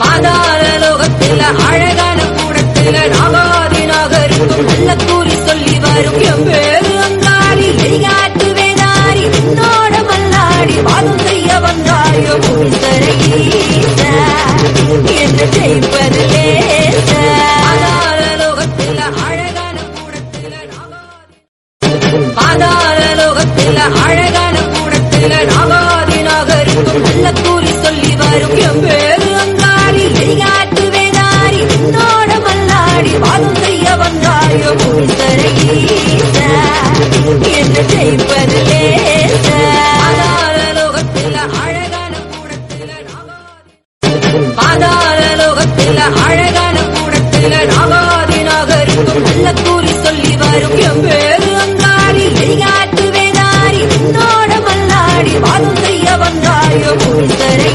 பாதாள லோகத்தில அழகான கூடத்தில நாகாதி நாகரிகம் நல்ல கூறி சொல்லி வரும். எம்பேரு அங்காடி எரிகாட்டு வேதாரி உன்னோட மல்லாடி வாதம் செய்ய வந்தாயோ புரிசரையீச என்ன ஜெயிப்பது லேச. பாதாள லோகத்தில அழகான கூடத்தில நாகாதி பாதாள அழகான கூடத்தில நாகாதி நாகரிகம் நல்ல கூறி சொல்லி வரும். எம்பேரு வாழ்ந்தைய வந்தாயோ முந்தரை என்று செய்வது லேசலோகத்தில் அழகான கூடத்தில் பாதாள லோகத்தில் அழகான கூடத்தில் நாகாதினாக இருக்கும் நல்ல கூறி சொல்லி வரும் எவ்வேறு அங்காடி வெளியாட்டு வேதாரி உன்னோட மல்லாடி வாழ்ந்தைய வந்தாயோ முந்தரை